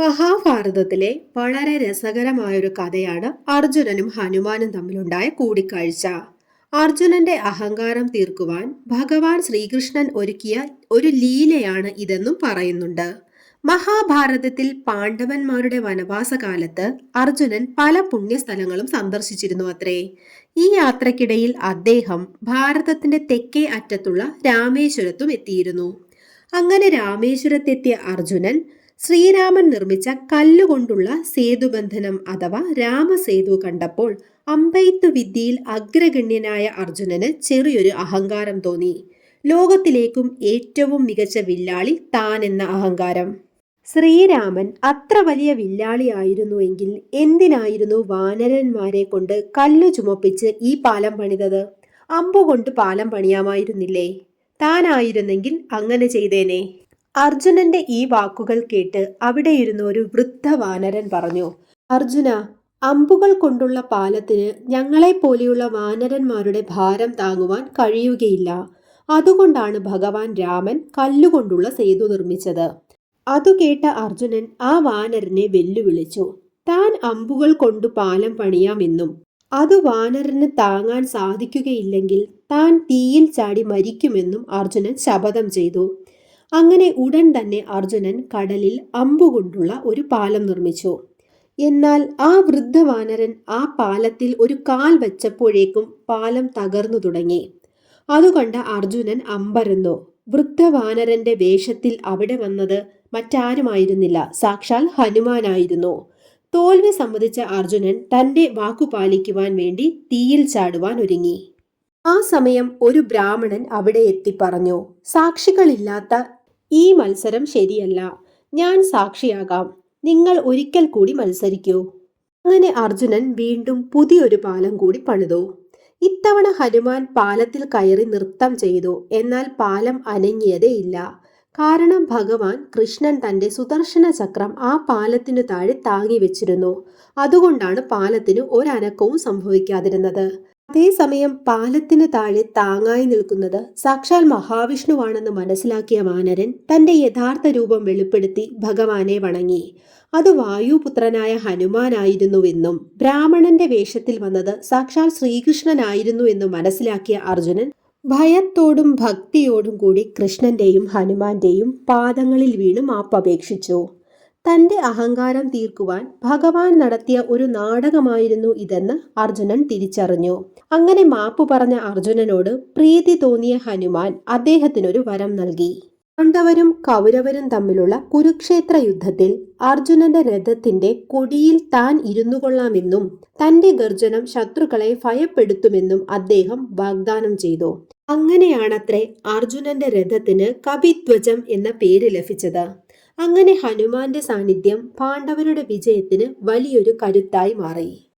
മഹാഭാരതത്തിലെ വളരെ രസകരമായൊരു കഥയാണ് അർജുനനും ഹനുമാനും തമ്മിലുണ്ടായ കൂടിക്കാഴ്ച. അർജുനന്റെ അഹങ്കാരം തീർക്കുവാൻ ഭഗവാൻ ശ്രീകൃഷ്ണൻ ഒരുക്കിയ ഒരു ലീലയാണ് ഇതെന്നും പറയുന്നുണ്ട്. മഹാഭാരതത്തിൽ പാണ്ഡവന്മാരുടെ വനവാസകാലത്ത് അർജുനൻ പല പുണ്യസ്ഥലങ്ങളും സന്ദർശിച്ചിരുന്നു അത്രേ. ഈ യാത്രക്കിടയിൽ അദ്ദേഹം ഭാരതത്തിന്റെ തെക്കേ അറ്റത്തുള്ള രാമേശ്വരത്തും എത്തിയിരുന്നു. അങ്ങനെ രാമേശ്വരത്തെത്തിയ അർജുനൻ ശ്രീരാമൻ നിർമ്മിച്ച കല്ലുകൊണ്ടുള്ള സേതുബന്ധനം അഥവാ രാമസേതു കണ്ടപ്പോൾ അമ്പയത്ത് വിദ്യയിൽ അഗ്രഗണ്യനായ അർജുനന് ചെറിയൊരു അഹങ്കാരം തോന്നി. ലോകത്തിലേക്കും ഏറ്റവും മികച്ച വില്ലാളി താൻ എന്ന അഹങ്കാരം. ശ്രീരാമൻ അത്ര വലിയ വില്ലാളിയായിരുന്നുവെങ്കിൽ എന്തിനായിരുന്നു വാനരന്മാരെ കൊണ്ട് കല്ലു ചുമപ്പിച്ച് ഈ പാലം പണിതത്? അമ്പുകൊണ്ട് പാലം പണിയാമായിരുന്നില്ലേ? താനായിരുന്നെങ്കിൽ അങ്ങനെ ചെയ്തേനെ. അർജുനന്റെ ഈ വാക്കുകൾ കേട്ട് അവിടെ ഇരുന്ന ഒരു വൃദ്ധ വാനരൻ പറഞ്ഞു അർജുന അമ്പുകൾ കൊണ്ടുള്ള പാലത്തിന് ഞങ്ങളെപ്പോലെയുള്ള വാനരന്മാരുടെ ഭാരം താങ്ങുവാൻ കഴിയുകയില്ല. അതുകൊണ്ടാണ് ഭഗവാൻ രാമൻ കല്ലുകൊണ്ടുള്ള സേതു നിർമ്മിച്ചത്. അതു കേട്ട അർജുനൻ ആ വാനരനെ വെല്ലുവിളിച്ചു താൻ അമ്പുകൾ കൊണ്ട് പാലം പണിയാമെന്നും അത് വാനരന് താങ്ങാൻ സാധിക്കുകയില്ലെങ്കിൽ താൻ തീയിൽ ചാടി മരിക്കുമെന്നും അർജുനൻ ശപഥം ചെയ്തു. അങ്ങനെ ഉടൻ തന്നെ അർജുനൻ കടലിൽ അമ്പുകൊണ്ടുള്ള ഒരു പാലം നിർമ്മിച്ചു. എന്നാൽ ആ വൃദ്ധവാനരൻ ആ പാലത്തിൽ ഒരു കാൽ വെച്ചപ്പോഴേക്കും പാലം തകർന്നു തുടങ്ങി. അതുകൊണ്ട് അർജുനൻ അമ്പരന്നു. വൃദ്ധവാനരന്റെ വേഷത്തിൽ അവിടെ വന്നത് മറ്റാരുമായിരുന്നില്ല. സാക്ഷാൽ ഹനുമാനായിരുന്നു. തോൽവി സമ്മതിച്ച അർജുനൻ തന്റെ വാക്കു പാലിക്കുവാൻ വേണ്ടി തീയിൽ ചാടുവാൻ ഒരുങ്ങി. ആ സമയം ഒരു ബ്രാഹ്മണൻ അവിടെ എത്തി പറഞ്ഞു സാക്ഷികളില്ലാത്ത ഈ മത്സരം ശരിയല്ല. ഞാൻ സാക്ഷിയാകാം. നിങ്ങൾ ഒരിക്കൽ കൂടി മത്സരിക്കൂ. അങ്ങനെ അർജുനൻ വീണ്ടും പുതിയൊരു പാലം കൂടി പണിതു. ഇത്തവണ ഹനുമാൻ പാലത്തിൽ കയറി നൃത്തം ചെയ്തു. എന്നാൽ പാലം അനങ്ങിയതേയില്ല കാരണം ഭഗവാൻ കൃഷ്ണൻ തന്റെ സുദർശന ചക്രം ആ പാലത്തിനു താഴെ താങ്ങി വെച്ചിരുന്നു. അതുകൊണ്ടാണ് പാലത്തിന് ഒരനക്കവും സംഭവിക്കാതിരുന്നത്. അതേസമയം പാലത്തിന് താഴെ താങ്ങായി നിൽക്കുന്നത് സാക്ഷാൽ മഹാവിഷ്ണുവാണെന്ന് മനസ്സിലാക്കിയ വാനരൻ തന്റെ യഥാർത്ഥ രൂപം വെളിപ്പെടുത്തി ഭഗവാനെ വണങ്ങി. അത് വായുപുത്രനായ ഹനുമാനായിരുന്നുവെന്നും ബ്രാഹ്മണന്റെ വേഷത്തിൽ വന്നത് സാക്ഷാൽ ശ്രീകൃഷ്ണനായിരുന്നു എന്നും മനസ്സിലാക്കിയ അർജുനൻ ഭയത്തോടും ഭക്തിയോടും കൂടി കൃഷ്ണന്റെയും ഹനുമാന്റെയും പാദങ്ങളിൽ വീണ് മാപ്പപേക്ഷിച്ചു തന്റെ അഹങ്കാരം തീർക്കുവാൻ ഭഗവാൻ നടത്തിയ ഒരു നാടകമായിരുന്നു ഇതെന്ന് അർജുനൻ തിരിച്ചറിഞ്ഞു. അങ്ങനെ മാപ്പു പറഞ്ഞ അർജുനനോട് പ്രീതി തോന്നിയ ഹനുമാൻ അദ്ദേഹത്തിനൊരു വരം നൽകി. പാണ്ഡവരും കൗരവരും തമ്മിലുള്ള കുരുക്ഷേത്ര യുദ്ധത്തിൽ അർജുനന്റെ രഥത്തിന്റെ കൊടിയിൽ താൻ ഇരുന്നു കൊള്ളാമെന്നും തന്റെ ഗർജനം ശത്രുക്കളെ ഭയപ്പെടുത്തുമെന്നും അദ്ദേഹം വാഗ്ദാനം ചെയ്തു. അങ്ങനെയാണത്രേ അർജുനന്റെ രഥത്തിന് കവിധ്വജം എന്ന പേര് ലഭിച്ചത്. അങ്ങനെ ഹനുമാന്റെ സാന്നിധ്യം പാണ്ഡവരുടെ വിജയത്തിന് വലിയൊരു കരുത്തായി മാറി.